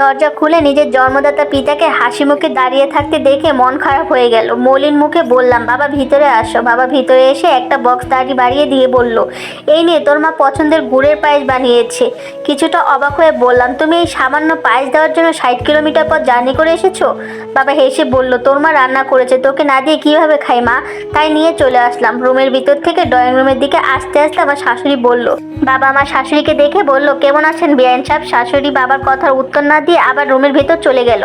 দরজা খুলে নিজের জন্মদাতা পিতাকে হাসি মুখে দাঁড়িয়ে থাকতে দেখে মন খারাপ হয়ে গেল। মলিন মুখে বললাম, বাবা, ভিতরে আসো। বাবা ভিতরে এসে একটা বক্স দাড়ি বাড়িয়ে দিয়ে বলল, এই নিয়ে তোর মা পছন্দের গুড়ের পায়েস বানিয়েছে। কিছুটা অবাক হয়ে বললাম, তুমি এই সামান্য পায়েস দেওয়ার জন্য ষাট কিলোমিটার পর জার্নি করে এসেছ? বাবা হেসে বলল, তোর মা রান্না করেছে, তোকে না দিয়ে কীভাবে খাই মা? তাই নিয়ে চলে আসলাম। রুমের ভিতর থেকে ড্রয়িং রুমের দিকে আসতে আসতে আমার শাশুড়ি বলল, বাবা, আমার শাশুড়িকে দেখে বলল, কেমন আছেন বিয়ান সাহেব শাশুড়ি বাবার কথার উত্তর না দিয়ে আবার রুমের ভিতর চলে গেল।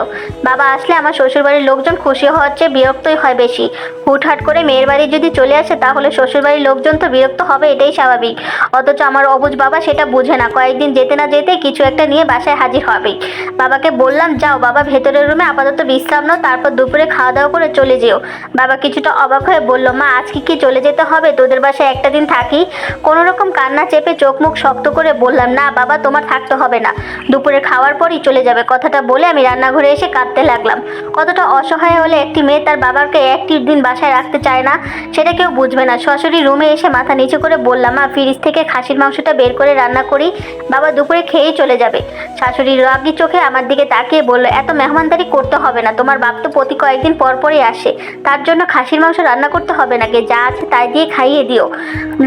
বাবা আসলে আমার শ্বশুরবাড়ির লোকজন খুশি হওয়ার চেয়ে বিরক্তই হয় বেশি। হুটহাট করে মেয়ের বাড়ি যদি চলে আসে তাহলে শ্বশুরবাড়ির লোকজন তো বিরক্ত হবে, এটাই স্বাভাবিক। অথচ আমার অবুজ বাবা সেটা বুঝে না। কয়েকদিন যেতে না যেতে কিছু একটা নিয়ে বাসায় হাজির হবেই বাবাকে বললাম, যাও বাবা, ভেতরের রুমে আপাতত বিশ্রাম নাও, তারপর দুপুরে খাওয়া দাওয়া করে চলে যেও। বাবা কিছুটা অবাক হয়ে বলল, মা, আজকে কি চলে যেতে হবে? তোদের বাসায় একটা দিন থাকি? কোনো রকম কান্না চেপে চোখ মুখ শক্ত করে বললাম, না বাবা, তোমার থাকতে হবে না। দুপুরে খাওয়ার পরই চলে যাবে। কথাটা বলে আমি রান্নাঘরে এসে কাঁদতে লাগলাম। কতটা অসহায় হলে একটি মেয়ে তার বাবাকে একটি দিন বাসায় রাখতে চায় না, সেটা কেউ বুঝবে না। সরাসরি রুমে এসে মাথা নিচু করে বললাম, মা, ফ্রিজ থেকে খাসির মাংসটা বের করে রান্না করি। বাবা দুপুরে খেয়েই চলে যাবে। শাশুড়ি রাগি চোখে আমার দিকে তাকিয়ে বলল, এত মেহমানদারি করতে হবে না, তোমার বাপ তো প্রতি কয়েকদিন পর পরই আসে। তার জন্য খাসির মাংস রান্না করতে হবে নাকি? যা আছে তাই দিয়ে খাইয়ে দিও।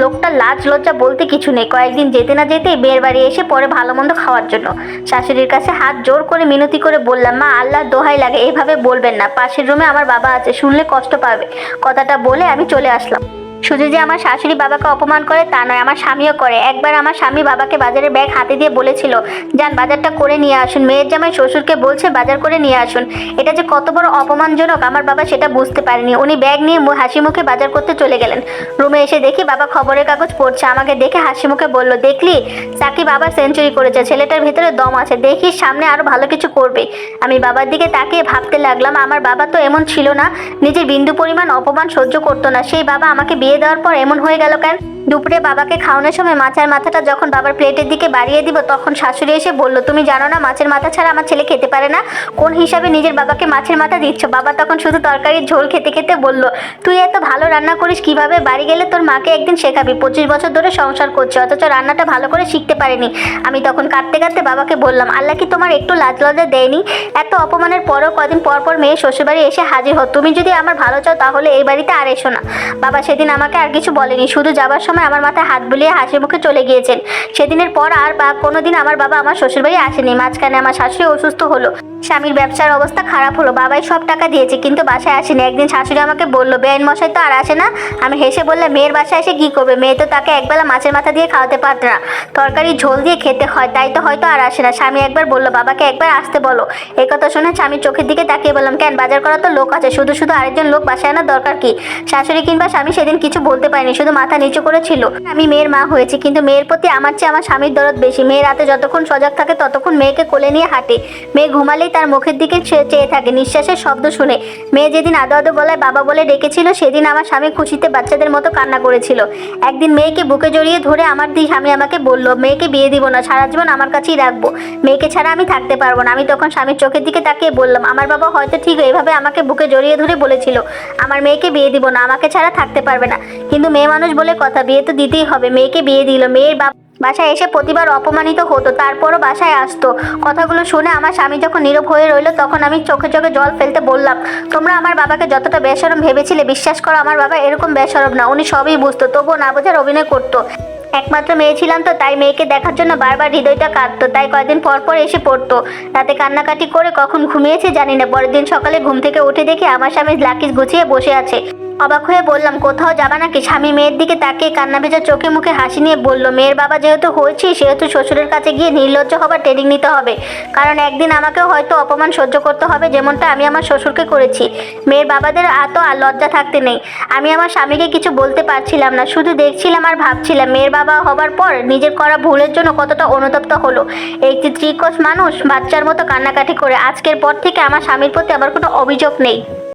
লোকটা লাজ লজ্জা বলতে কিছু নেই। কয়েকদিন যেতে না যেতেই বিয়ের বাড়ি এসে পরে ভালো মন্দ খাওয়ার জন্য। শাশুড়ির কাছে হাত জোর করে মিনতি করে বললাম, মা আল্লাহ দোহাই লাগে, এভাবে বলবেন না। পাশের রুমে আমার বাবা আছে, শুনলে কষ্ট পাবে। কথাটা বলে আমি চলে আসলাম। শুধু যে আমার শাশুড়ি বাবাকে অপমান করে তা নয়, আমার স্বামীও করে। একবার আমার স্বামী বাবাকে বাজারে ব্যাগ হাতে দিয়ে বলেছিল, যান, বাজারটা করে নিয়ে আসুন। মেয়ের জামাই শ্বশুরকে বলছে, বাজার করে নিয়ে আসুন। এটা যে কত বড় অপমানজনক, আমার বাবা সেটা বুঝতে পারেনি। উনি ব্যাগ নিয়ে হাসি মুখে বাজার করতে চলে গেলেন। রুমে এসে দেখি বাবা খবরের কাগজ পড়ছে। আমাকে দেখে হাসি মুখে বলল, দেখলি? সাকিব আবার সেঞ্চুরি করেছে। ছেলেটার ভেতরে দম আছে। দেখি সামনে আরও ভালো কিছু করবে। আমি বাবার দিকে তাকিয়ে ভাবতে লাগলাম, আমার বাবা তো এমন ছিল না। নিজের বিন্দু পরিমাণ অপমান সহ্য করতো না। সেই বাবা আমাকে বিয়ে দেওয়ার পর এমন হয়ে গেল কেন? দুপুরে বাবাকে খাওয়ানোর সময় মাছের মাথাটা যখন বাবার প্লেটের দিকে বাড়িয়ে দিব, তখন শাশুড়ি এসে বলল, তুমি জানো না, মাছের মাথা ছাড়া আমার ছেলে খেতে পারে না? কোন হিসাবে নিজের বাবাকে মাছের মাথা দিচ্ছ? বাবা তখন শুধু তরকারির ঝোল খেতে খেতে বলল, তুই এত ভালো রান্না করিস, কীভাবে বাড়ি গেলে তোর মাকে একদিন শেখাবি? পঁচিশ বছর ধরে সংসার করছে, অথচ রান্নাটা ভালো করে শিখতে পারেনি। আমি তখন কাঁদতে কাঁদতে বাবাকে বললাম, আল্লাহ কি তোমার একটু লাজ লজ্জা দেয়নি? এত অপমানের পরও কদিন পর পর মেয়ে শ্বশুরবাড়ি এসে হাজির হো তুমি যদি আমার ভালো চাও, তাহলে এই বাড়িতে আর এসো না। বাবা সেদিন আমাকে আর কিছু বলেনি, শুধু যাবার সময় আমার মাথায় হাত বুলিয়ে হাসি মুখে চলে গিয়েছেন। সেদিনের পর আর বা কোনোদিন আমার বাবা আমার শ্বশুরবাড়ি আসেনি। মাঝখানে আমার শাশুড়ি অসুস্থ হলো। স্বামীর ব্যবসার অবস্থা খারাপ হলো। বাবাই সব টাকা দিয়েছে, কিন্তু বাসায় আসেনি। একদিন শাশুড়ি আমাকে বলল, বেআইন মশাই তো আর আসে না। আমি হেসে বললাম, মেয়ের বাসায় এসে কী করবে? মেয়ে তো তাকে একবেলা মাছের মাথা দিয়ে খাওয়াতে পারত না। তরকারি ঝোল দিয়ে খেতে হয়, তাই তো হয়তো আর আসে না। স্বামী একবার বলল, বাবাকে একবার আসতে বলো। এই কথা শুনে স্বামীর চোখের দিকে তাকিয়ে বললাম, কেন? বাজার করা তো লোক আছে। শুধু শুধু আরেকজন লোক বাসায় আনার দরকার কি? শাশুড়ি কিংবা স্বামী সেদিন কিছু বলতে পারেনি। শুধু মাথা নিচু করেছিল আমি মেয়ের মা হয়েছি, কিন্তু মেয়ের প্রতি আমার চেয়ে আমার স্বামীর দরদ বেশি। মেয়ে রাতে যতক্ষণ সজাগ থাকে, ততক্ষণ মেয়েকে কোলে নিয়ে হাঁটে। মেয়ে ঘুমালেই তার মুখের দিকে চেয়ে থাকে, নিঃশ্বাসের শব্দ শুনে। মেয়ে যেদিন আদো আদো গলায় বাবা বলে ডেকেছিল, সেদিন আমার স্বামী খুশিতে বাচ্চাদের মতো কান্না করেছিল। একদিন মেয়েকে বুকে জড়িয়ে ধরে আমার দি স্বামী আমাকে বলল, মেয়েকে বিয়ে দিব না, সারা জীবন আমার কাছেই রাখব। মেয়েকে ছাড়া আমি থাকতে পারব না। আমি তখন স্বামীর চোখের দিকে তাকিয়ে বললাম, আমার বাবা হয়তো ঠিক এইভাবে আমাকে বুকে জড়িয়ে ধরে বলেছিল, আমার মেয়েকে বিয়ে দিব না, আমাকে ছাড়া থাকতে পারবে না। কিন্তু মেয়ে মানুষ বলে কথা তো দিতেই হবে। মেয়েকে বিয়ে দিল। মেয়ের বাবা বাসায় এসে প্রতিবার অপমানিত হতো, তারপরও বাসায় আসতো। কথাগুলো শুনে আমার স্বামী যখন নীরব হয়ে রইল, তখন আমি চোখে চোখে জল ফেলতে বললাম, তোমরা আমার বাবাকে যতটা বেসরম ভেবেছিলে, বিশ্বাস করো, আমার বাবা এরকম বেসরম না। উনি সবই বুঝতো, তবুও না বোঝার অভিনয় করতো। একমাত্র মেয়ে ছিলাম তো, তাই মেয়েকে দেখার জন্য বারবার হৃদয়টা কাঁদতো, তাই কয়েকদিন পর পর এসে পড়তো। রাতে কান্নাকাটি করে কখন ঘুমিয়েছে জানি না, পরের দিন সকালে ঘুম থেকে উঠে দেখি আমার স্বামী লাকিজ গুছিয়ে বসে আছে। অবাক হয়ে বললাম, কোথাও যাবা নাকি? স্বামী মেয়ের দিকে তাকিয়ে কান্না ভেজা চোখে মুখে হাসি নিয়ে বলল, মেয়ের বাবা যেহেতু হয়েছি, সেহেতু শ্বশুরের কাছে গিয়ে নির্লজ্জ হবার ট্রেনিং নিতে হবে। কারণ একদিন আমাকেও হয়তো অপমান সহ্য করতে হবে, যেমনটা আমি আমার শ্বশুরকে করেছি। মেয়ের বাবাদের এত আর লজ্জা থাকতে নেই। আমি আমার স্বামীকে কিছু বলতে পারছিলাম না, শুধু দেখছিলাম আর ভাবছিলাম, মেয়ের বাবা হবার পর নিজের করা ভুলের জন্য কতটা অনুতপ্ত হলো? একটি ত্রিকোষ মানুষ বাচ্চার মতো কান্নাকাটি করে, আজকের পর থেকে আমার স্বামীর প্রতি আমার কোনো অভিযোগ নেই।